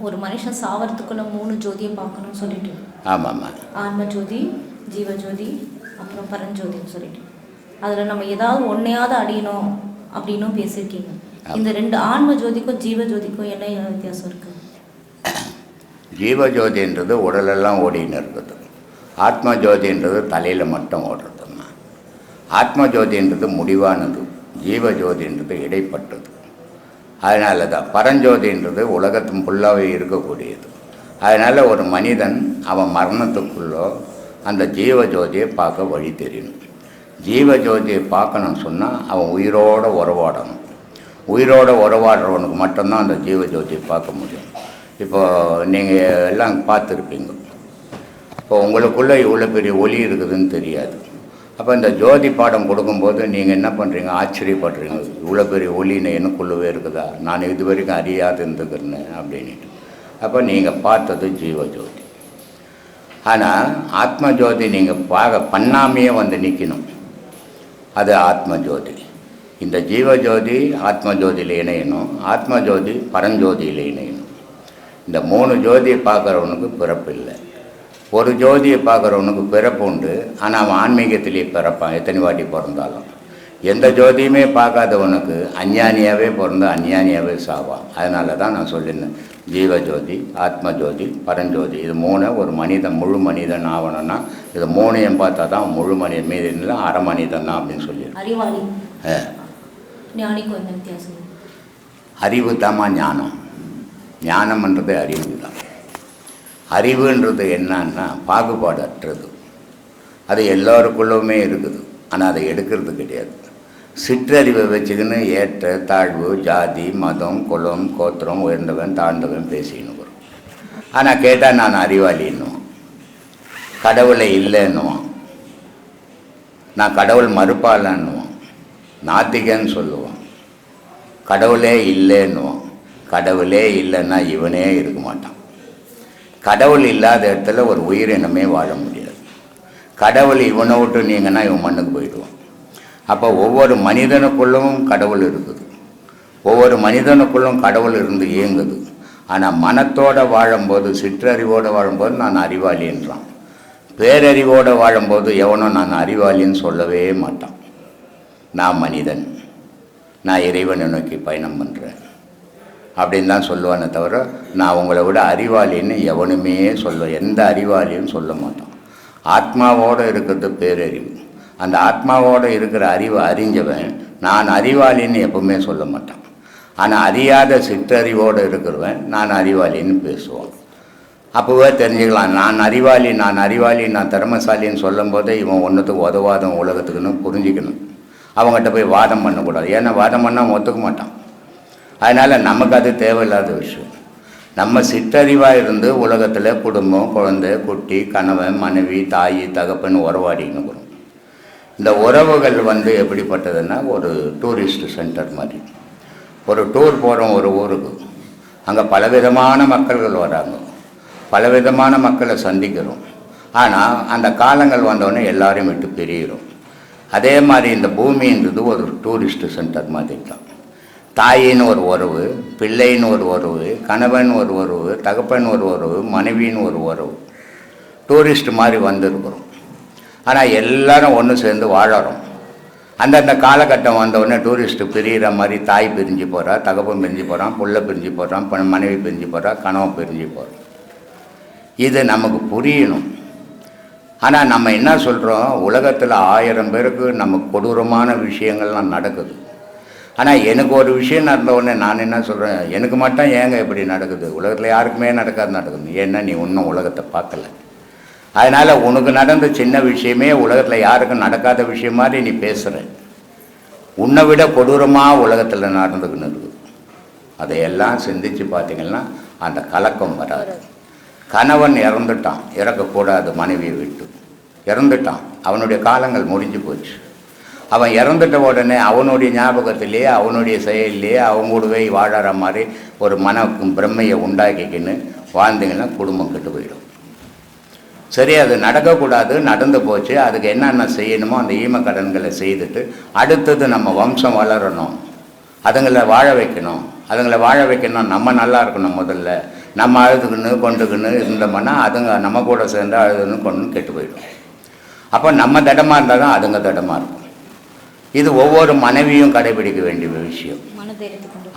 ஒரு மனுஷன் சாவறதுக்குள்ள மூணு ஜோதியை பார்க்கணும்னு சொல்லிட்டு. ஆமாம்மா. ஆன்ம ஜோதி ஜீவ ஜோதி அப்புறம் பரஞ்சோதின்னு சொல்லிட்டு. அதில் நம்ம ஏதாவது ஒன்றையாவது அடையணும் அப்படின்னும் பேசியிருக்கீங்க. இந்த ரெண்டு ஆன்ம ஜோதிக்கும் ஜீவ ஜோதிக்கும் என்ன வித்தியாசம் இருக்கு? ஜீவஜோதின்றது உடலெல்லாம் ஓடின்னு இருக்குது. ஆத்ம ஜோதின்றது தலையில் மட்டும் ஓடுறதும்மா. ஆத்ம ஜோதின்றது முடிவானது. ஜீவஜோதின்றது இடைப்பட்டது. அதனால தான் பரஞ்சோதின்றது உலகத்தின் ஃபுல்லாகவே இருக்கக்கூடியது. அதனால் ஒரு மனிதன் அவன் மரணத்துக்குள்ளோ அந்த ஜீவஜோதியை பார்க்க வழி தெரியணும் ஜீவஜோதியை பார்க்கணும்னு சொன்னால் அவன் உயிரோட உறவாடணும். உயிரோடு உறவாடுறவனுக்கு மட்டும்தான் அந்த ஜீவஜோதியை பார்க்க முடியும். இப்போ நீங்கள் எல்லாம் பார்த்துருப்பீங்க. இப்போ உங்களுக்குள்ளே இவ்வளோ பெரிய ஒலி இருக்குதுன்னு தெரியாது. அப்போ இந்த ஜோதி பாடம் கொடுக்கும்போது நீங்கள் என்ன பண்ணுறீங்க ஆச்சரியப்படுறீங்க. இவ்வளோ பெரிய ஒளின்னு எனக்குள்ளவே இருக்குதா? நான் இது வரைக்கும் அறியாது இருந்துக்கிறேன்னு அப்படின்ட்டு அப்போ நீங்கள் பார்த்தது ஜீவஜோதி. ஆனால் ஆத்ம ஜோதி நீங்கள் பார்க்க பண்ணாமையே வந்து நிற்கணும் அது ஆத்ம ஜோதி இந்த ஜீவஜோதி ஆத்ம ஜோதியில் இணையணும். ஆத்ம ஜோதி பரஞ்சோதியில் இணையணும். இந்த மூணு ஜோதியை பார்க்குறவனுக்கு பிறப்பு இல்லை ஒரு ஜோதியை பார்க்குறவனுக்கு பிறப்பு உண்டு ஆனால் அவன் ஆன்மீகத்திலேயே பிறப்பான் எத்தனை வாட்டி பிறந்தாலும். எந்த ஜோதியுமே பார்க்காதவனுக்கு அஞ்ஞானியாகவே பிறந்து அஞ்ஞானியாகவே சாவான். அதனால தான் நான் சொல்லியிருந்தேன் ஜீவஜோதி ஆத்ம ஜோதி பரஞ்சோதி இது மூணு ஒரு மனிதன் முழு மனிதன் ஆகணும்னா இது மூணையும் பார்த்தா தான் முழு மனிதன் மீது இல்லை அரை மனிதன் தான் அப்படின்னு சொல்லியிருக்கேன் அறிவு தாம்மா ஞானம். ஞானம்ன்றது அறிவு தான். அறிவுன்றது என்னன்னா பாகுபாடற்றது. அது எல்லோருக்குள்ளவுமே இருக்குது. ஆனால் அதை எடுக்கிறது கிடையாது. சிற்றறிவை வச்சுக்கின்னு ஏற்ற தாழ்வு ஜாதி மதம் குலம் கோத்திரம் உயர்ந்தவன் தாழ்ந்தவன் பேசிக்கணும் வரும். ஆனால் கேட்டால் நான் அறிவாளின்னுவான். கடவுளை இல்லைன்னுவான். நான் கடவுள் மறுப்பாளன்னுவான். நாத்திகன்னு சொல்லுவான். கடவுளே இல்லைன்னுவான். கடவுளே இல்லைன்னா இவனே இருக்க மாட்டான். கடவுள் இல்லாத இடத்துல ஒரு உயிரினமே வாழ முடியாது. கடவுள் இவனை விட்டு நீங்கன்னா இவன் மண்ணுக்கு போயிடுவான். அப்போ ஒவ்வொரு மனிதனுக்குள்ளும் கடவுள் இருக்குது. ஒவ்வொரு மனிதனுக்குள்ளும் கடவுள் இருந்து இயங்குது. ஆனால் மனத்தோட வாழும்போது சிற்றறிவோடு வாழும்போது நான் அறிவாளின்றான் பேரறிவோடு வாழும்போது எவனும் நான் அறிவாளின்னு சொல்லவே மாட்டான். நான் மனிதன். நான் இறைவனை நோக்கி பயணம் பண்ணுறேன் அப்படின்னு தான் சொல்லுவானே தவிர நான் உங்களை விட அறிவாளின்னு எவனுமே சொல்ல எந்த அறிவாளியும் சொல்ல மாட்டான் ஆத்மாவோடு இருக்கிறது பேரறிவு. அந்த ஆத்மாவோடு இருக்கிற அறிவை அறிஞ்சவன் நான் அறிவாளின்னு எப்பவுமே சொல்ல மாட்டான். ஆனால் அறியாத சிற்றறிவோடு இருக்கிறவன் நான் அறிவாளின்னு பேசுவான். அப்போவே தெரிஞ்சுக்கலாம் நான் அறிவாளி நான் அறிவாளி நான் திறமசாலின்னு சொல்லும் போதே இவன் ஒன்றுத்துக்கு உதவாதம் உலகத்துக்குன்னு புரிஞ்சுக்கணும். அவங்ககிட்ட போய் வாதம் பண்ணக்கூடாது. ஏன்னா வாதம் பண்ணால் ஒத்துக்க மாட்டான். அதனால் நமக்கு அது தேவையில்லாத விஷயம். நம்ம சிற்றறிவாக இருந்து உலகத்தில் குடும்பம் குழந்தை குட்டி கணவன் மனைவி தாய் தகப்பன் உறவாடின்னு இந்த உறவுகள் வந்து எப்படிப்பட்டதுன்னா ஒரு டூரிஸ்ட் சென்டர் மாதிரி. ஒரு டூர் போகிறோம் ஒரு ஊருக்கு. அங்கே பலவிதமான மக்கள்கள் வராங்க. பலவிதமான மக்களை சந்திக்கிறோம். ஆனால் அந்த காலங்கள் வந்தோடனே எல்லாரையும் விட்டு பிரியிறோம். அதே மாதிரி இந்த பூமின்றது ஒரு டூரிஸ்ட் சென்டர் மாதிரி தான். தாயின்னு ஒரு உறவு பிள்ளைன்னு ஒரு உறவு கணவன் ஒரு உறவு தகப்பன் ஒரு உறவு மனைவின்னு ஒரு உறவு. டூரிஸ்ட் மாதிரி வந்திருக்கிறோம். ஆனால் எல்லாரும் ஒன்று சேர்ந்து வாழறோம். அந்தந்த காலகட்டம் வந்தவுடனே டூரிஸ்ட்டு பிரிகிற மாதிரி தாய் பிரிஞ்சு போகிறா தகப்பன் பிரிஞ்சு போகிறான் புள்ள பிரிஞ்சு போகிறான் ப- மனைவி பிரிஞ்சு போகிறா கணவன் பிரிஞ்சு போகிறான் இது நமக்கு புரியணும். ஆனால் நம்ம என்ன சொல்கிறோம் உலகத்தில் ஆயிரம் பேருக்கு நமக்கு கொடூரமான விஷயங்கள்லாம் நடக்குது. ஆனால் எனக்கு ஒரு விஷயம் நடந்த உடனே நான் என்ன சொல்கிறேன் எனக்கு மட்டும் ஏங்க இப்படி நடக்குது? உலகத்தில் யாருக்குமே நடக்காது நடக்குது. ஏன்னா நீ இன்னும் உலகத்தை பார்க்கல. அதனால் உனக்கு நடந்த சின்ன விஷயமே உலகத்தில் யாருக்கும் நடக்காத விஷயம் மாதிரி நீ பேசுகிற உன்னை விட கொடூரமாக உலகத்தில் நடந்துக்கின்னு இருக்குது அதையெல்லாம் சிந்திச்சு பார்த்தீங்கன்னா அந்த கலக்கம் வராது. கணவன் இறந்துட்டான். இறக்கக்கூடாது. மனைவியை விட்டு. இறந்துட்டான். அவனுடைய காலங்கள் முடிஞ்சு போச்சு. அவன் இறந்துட்ட உடனே அவனுடைய ஞாபகத்திலேயே அவனுடைய செயல்லையே அவங்க கூடவே வாழற மாதிரி ஒரு மன பிரம்மையை உண்டாக்கிக்கின்னு வாழ்ந்தீங்கன்னா குடும்பம் கெட்டு போயிடும். சரி அது நடக்கக்கூடாது நடந்து போச்சு அதுக்கு என்னென்ன செய்யணுமோ அந்த ஈம கடன்களை செய்துட்டு அடுத்தது நம்ம வம்சம் வளரணும். அதுங்களை வாழ வைக்கணும். அதுங்களை வாழ வைக்கணும் நம்ம நல்லா இருக்கணும் முதல்ல. நம்ம அழுதுக்குன்னு கொண்டுக்குன்னு இருந்தோம்னா அதுங்க நம்ம கூட சேர்ந்து அழுதுன்னு கொண்டு கெட்டு போயிடும். அப்போ நம்ம திடமாக இருந்தால் தான் அதுங்க திடமாக இருக்கும். இது ஒவ்வொரு மனைவியும் கடைபிடிக்க வேண்டிய விஷயம்.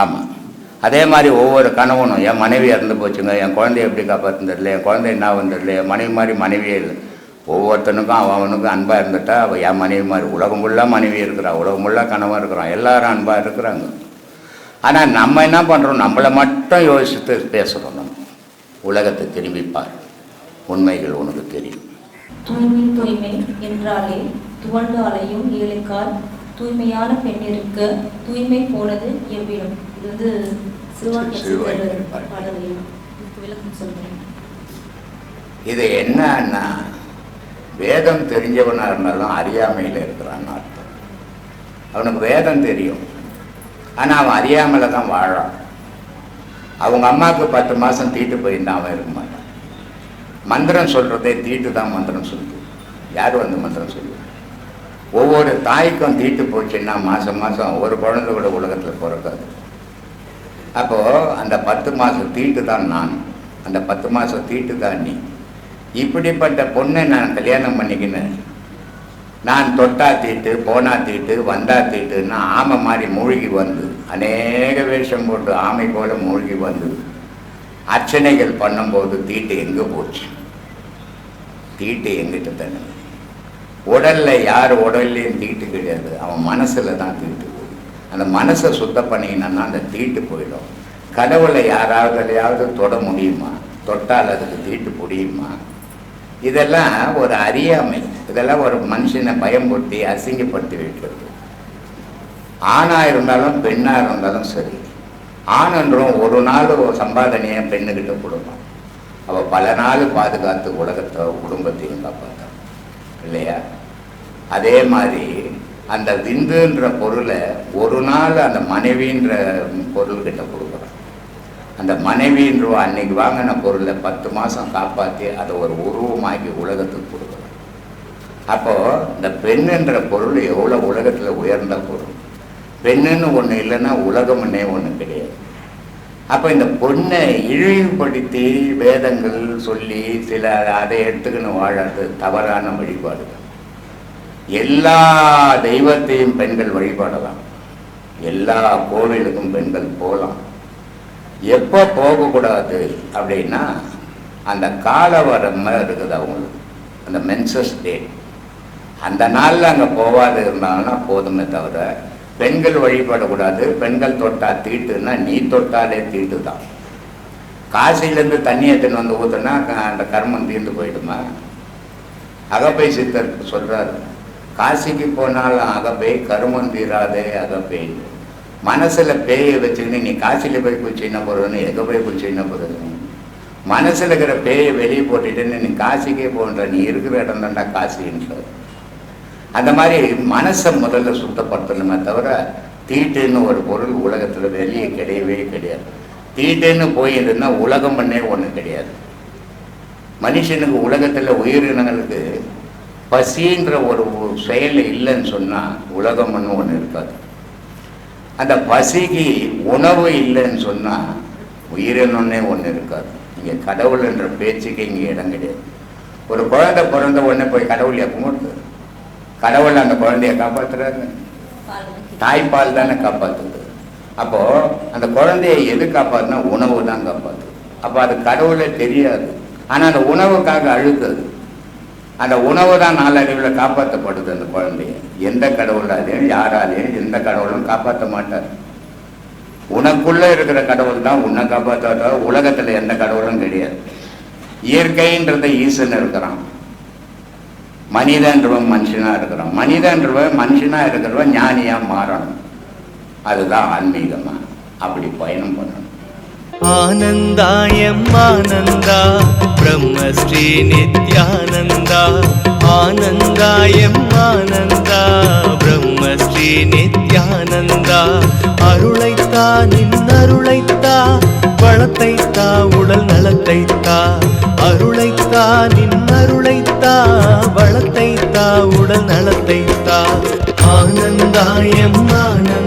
ஆமாம் அதே மாதிரி ஒவ்வொரு கணவனும் என் மனைவி இறந்து போச்சுங்க என் குழந்தைய எப்படி காப்பாற்றுன்னு தெரியல என் குழந்தை என்ன வந்து தெரியல என் மனைவி மாதிரி மனைவியே இல்லை. ஒவ்வொருத்தனுக்கும் அவன் அவனுக்கும் அன்பாக இருந்துட்டா அவள் என் மனைவி மாதிரி உலகம் ஃபுல்லாக மனைவி இருக்கிறா உலகம் ஃபுல்லாக கணவன் இருக்கிறான் எல்லாரும் அன்பாக இருக்கிறாங்க. ஆனால் நம்ம என்ன பண்ணுறோம் நம்மளை மட்டும் யோசித்து பேசுகிறோம் நம்ம. உலகத்தை திரும்பிப்பார் உண்மைகள் உனக்கு தெரியும். தூய்மை தூய்மை என்றாலே துவண்டு அலையும் ஏழைக்கால் தூய்மையான பெண்ணிற்கு தூய்மை போனது எவ்விடம் இது வந்து பாடலையும் விளக்கம் இது என்னன்னா வேதம் தெரிஞ்சவனாக இருந்தாலும் அறியாமையில் இருக்கிறான்னு அர்த்தம். அவனுக்கு வேதம் தெரியும். ஆனால் அவன் அறியாமையில் தான் வாழான் அவங்க அம்மாவுக்கு பத்து மாதம் தீட்டு போயிருந்தான் அவன் இருக்க மாட்டான். மந்திரம் சொல்கிறதே தீட்டு தான் மந்திரம் சொல்லுது. யார் வந்து மந்திரம் சொல்லுது? ஒவ்வொரு தாய்க்கும் தீட்டு போச்சுன்னா மாதம் மாதம் ஒரு குழந்தை கூட உலகத்தில் பிறக்காது. அப்போது அந்த பத்து மாதம் தீட்டு தான் நான். அந்த பத்து மாதம் தீட்டு தான் நீ. இப்படிப்பட்ட பொண்ணை நான் கல்யாணம் பண்ணிக்கினேன். நான் தொட்டா தீட்டு போனா தீட்டு வந்தா தீட்டுன்னா ஆமை மாதிரி மூழ்கி வந்து அநேக வேஷம் போட்டு ஆமை போல மூழ்கி வந்து அர்ச்சனைகள் பண்ணும்போது தீட்டு எங்கே போச்சு? தீட்டு எங்கிட்ட தானே? உடலில் யார் உடல்லையும் தீட்டு கிடையாது. அவன் மனசில் தான் தீட்டு அந்த மனசை சுத்தம் பண்ணிக்கினா அந்த தீட்டு போயிடும். கடவுளை யாராவதுலையாவது தொட முடியுமா? தொட்டால் அதுக்கு தீட்டு முடியுமா இதெல்லாம் ஒரு அறியாமை. இதெல்லாம் ஒரு மனுஷனை பயம்படுத்தி அசிங்கப்படுத்தி வைக்கிறது. ஆணாக இருந்தாலும் பெண்ணாக இருந்தாலும் சரி. ஆணன்றும் ஒரு நாள் சம்பாதனையை பெண்ணுக்கிட்ட கொடுப்பான். அவள் பல நாள் பாதுகாத்து உலகத்தை குடும்பத்தையும் காப்பாற்றான் இல்லையா? அதே மாதிரி அந்த விந்துன்ற பொருளை ஒரு நாள் அந்த மனைவின்ற பொருள்கிட்ட கொடுக்குறோம் அந்த மனைவின்ற அன்னைக்கு வாங்கின பொருளை பத்து மாதம் காப்பாற்றி அதை ஒரு உருவமாக்கி உலகத்துக்கு கொடுக்குறோம் அப்போது இந்த பெண்ணுன்ற பொருள் எவ்வளோ உலகத்தில் உயர்ந்த பொருள்? பெண்ணுன்னு ஒன்று இல்லைன்னா உலகம்னே ஒன்று கிடையாது. அப்போ இந்த பொண்ணை இழிவுபடுத்தி வேதங்கள் சொல்லி சில அதை எடுத்துக்கின்னு வாழறது தவறான வழிபாடு எல்லா தெய்வத்தையும் பெண்கள் வழிபாடலாம். எல்லா கோவிலுக்கும் பெண்கள் போகலாம். எப்போ போகக்கூடாது அப்படின்னா அந்த காலவரமை இருக்குது அவங்களுக்கு. அந்த மென்சஸ் டே. அந்த நாளில் அங்கே போகாது இருந்தாங்கன்னா போதுமே தவிர பெண்கள் வழிபடக்கூடாது. பெண்கள் தொட்டா தீட்டுன்னா நீ தொட்டாலே தீட்டு தான் காசிலேருந்து தண்ணி எடுத்துன்னு வந்து ஊற்றுனா அந்த கர்மம் தீர்ந்து போயிடுமா? அகப்பை சித்தர் சொல்கிறாரு காசிக்கு போனாலும் அகப்பை கருமம் தீராதே அகப்பை. மனசில் பேயை வச்சுக்கின்னு நீ காசியில் போய் போய் என்ன போகிறதுன்னு எங்கே போய் போய் சின்ன போகிறது மனசில் இருக்கிற பேயை வெளியே போட்டுட்டு நீ காசிக்கே போன்ற நீ இருக்கிற இடம் தான்டா காசின்றது. அந்த மாதிரி மனசை முதல்ல சுத்தப்படுத்தணுமே தவிர தீட்டுன்னு ஒரு பொருள் உலகத்தில் வெளியே கிடையவே கிடையாது. தீட்டுன்னு போயிருந்தா உலகம் பண்ணே ஒன்று கிடையாது. மனுஷனுக்கு உலகத்தில் உயிரினங்களுக்கு பசின்ற ஒரு செயல் இல்லைன்னு சொன்னால் உலகம்னு ஒன்று இருக்காது. அந்த பசிக்கு உணவு இல்லைன்னு சொன்னால் உயிரினம்னே ஒன்று இருக்காது. இங்கே கடவுள் என்ற பேச்சுக்கு இங்கே இடம் கிடையாது. ஒரு குழந்தை பிறந்த உடனே போய் கடவுள் கும்பிடுது கடவுள் அந்த குழந்தைய காப்பாத்துறாரு. தாய்ப்பால் தானே காப்பாற்றுது அப்போ அந்த குழந்தைய எது காப்பாத்துனா உணவு தான் காப்பாற்றுது அப்போ அது கடவுளே தெரியாது. ஆனால் அந்த உணவுக்காக அழுக்குது அந்த உணவு தான் நாளடைவில் காப்பாற்றப்படுது அந்த குழந்தைய. எந்த கடவுளாலையும் யாராலையும் எந்த கடவுளும் காப்பாற்ற மாட்டார். உனக்குள்ள இருக்கிற கடவுள் தான் உன்னை காப்பாற்ற உலகத்தில் எந்த கடவுளும் கிடையாது. இயற்கைன்றத ஈசன் இருக்கிறான். மனிதன்றவன் மனுஷனா இருக்கிறான் மனிதன்றவன் மனுஷனா இருக்கிறவன் ஞானியா மாறணும். அதுதான் ஆன்மீகமா. அப்படி பயணம் பண்ணணும். ஆனந்தாயம் ஆனந்தா பிரம்மஸ்ரீ நித்யானந்தா. ஆனந்தாயம் ஆனந்தா பிரம்மஸ்ரீ நித்யானந்தா. அருளைத்தா நின் அருளைத்தா வளத்தைத்தா உடல் நலத்தைத்தா. அருளைத்தா நின் உடல் நலத்தை ஆனந்தா ஆனந்தாயம் ஆனந்த